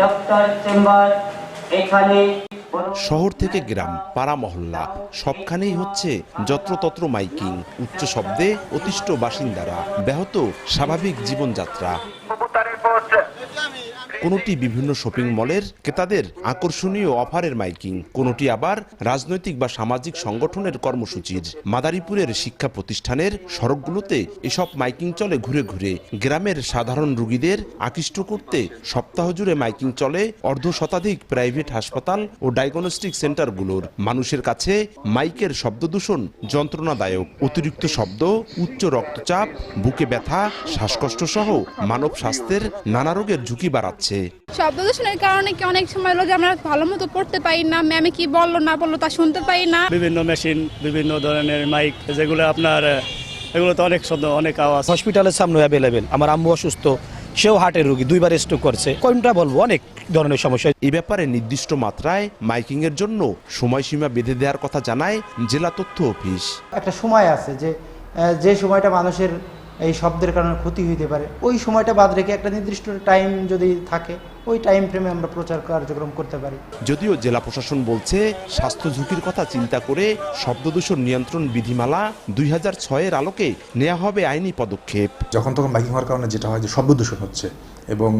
Doctor chamber এখানে শহর থেকে গ্রাম পাড়া মহল্লা সবখানেই হচ্ছে যত্রতত্র মাইকিং উচ্চ শব্দে অতিষ্ঠ বাসিন্দারা ব্যাহত স্বাভাবিক জীবনযাত্রা। কোনোটি বিভিন্ন শপিং মলের ক্রেতাদের আকর্ষণীয় অফারের মাইকিং, কোনোটি আবার রাজনৈতিক বা সামাজিক সংগঠনের কর্মসূচির। মাদারীপুরের শিক্ষা প্রতিষ্ঠানের সড়কগুলোতে এসব মাইকিং চলে ঘুরে ঘুরে। গ্রামের সাধারণ রোগীদের আকৃষ্ট করতে সপ্তাহ জুড়ে মাইকিং চলে অর্ধ শতাধিক প্রাইভেট হাসপাতাল ও ডায়াগনস্টিক সেন্টারগুলোর। মানুষের কাছে মাইকের শব্দদূষণ যন্ত্রণাদায়ক। অতিরিক্ত শব্দ, উচ্চ রক্তচাপ, বুকে ব্যথা শ্বাসকষ্ট সহ মানব স্বাস্থ্যের নানা রোগের ঝুঁকি বাড়াচ্ছে। শব্দ দূষণের কারণে কি অনেক সময় হলো যে আমরা ভালো মতো পড়তে পারি না ম্যামে কি বলল না বলল তা শুনতে পারি না? বিভিন্ন মেশিন বিভিন্ন ধরনের মাইক যেগুলো আপনার এগুলো তো অনেক শব্দ অনেক আওয়াজ। হসপিটালের সামনে অ্যাভেলেবেল আমার আম্মু অসুস্থ সেও হার্টের রোগী দুইবার স্ট্রোক করছে। কোনটা বলব? অনেক ধরনের সমস্যা। এই ব্যাপারে নির্দিষ্ট মাত্রায় মাইকিং এর জন্য সময়সীমা বেঁধে দেওয়ার কথা জানায় জেলা তথ্য অফিস। একটা সময় আছে যে যে সময়টা মানুষের এই শব্দের কারণে ক্ষতি হইতে পারে। ওই সময়টা বাদ রেখে একটা নির্দিষ্ট টাইম যদি থাকে ওই টাইম ফ্রেমে আমরা প্রচার কার্যক্রম করতে পারি। যদিও জেলা প্রশাসন বলছে স্বাস্থ্য ঝুঁকির কথা চিন্তা করে শব্দদূষণ নিয়ন্ত্রণ বিধিমালা দুই হাজার ছয়ের আলোকে নেওয়া হবে আইনি পদক্ষেপ। যখন তখন বাইকিং হওয়ার কারণে যেটা হয় যে শব্দ দূষণ হচ্ছে এবং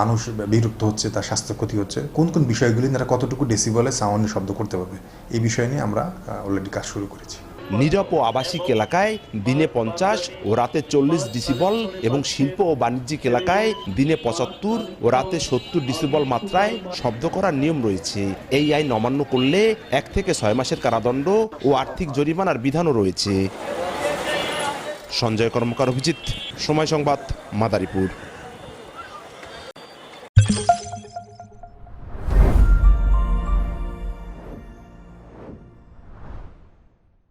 মানুষ বিরক্ত হচ্ছে তার স্বাস্থ্য ক্ষতি হচ্ছে। কোন কোন বিষয়গুলি তারা কতটুকু ডেসিবলে সাউন্ড শব্দ করতে পারবে এই বিষয় নিয়ে আমরা অলরেডি কাজ শুরু করেছি। নীরব ও আবাসিক এলাকায় দিনে পঞ্চাশ ও রাতে চল্লিশ ডিসিবল এবং শিল্প ও বাণিজ্যিক এলাকায় দিনে পঁচাত্তর ও রাতে সত্তর ডিসিবল মাত্রায় শব্দ করার নিয়ম রয়েছে। এই আইন অমান্য করলে এক থেকে ছয় মাসের কারাদণ্ড ও আর্থিক জরিমানার বিধানও রয়েছে। সঞ্জয় কর্মকার অভিজিৎ, সময় সংবাদ, মাদারীপুর।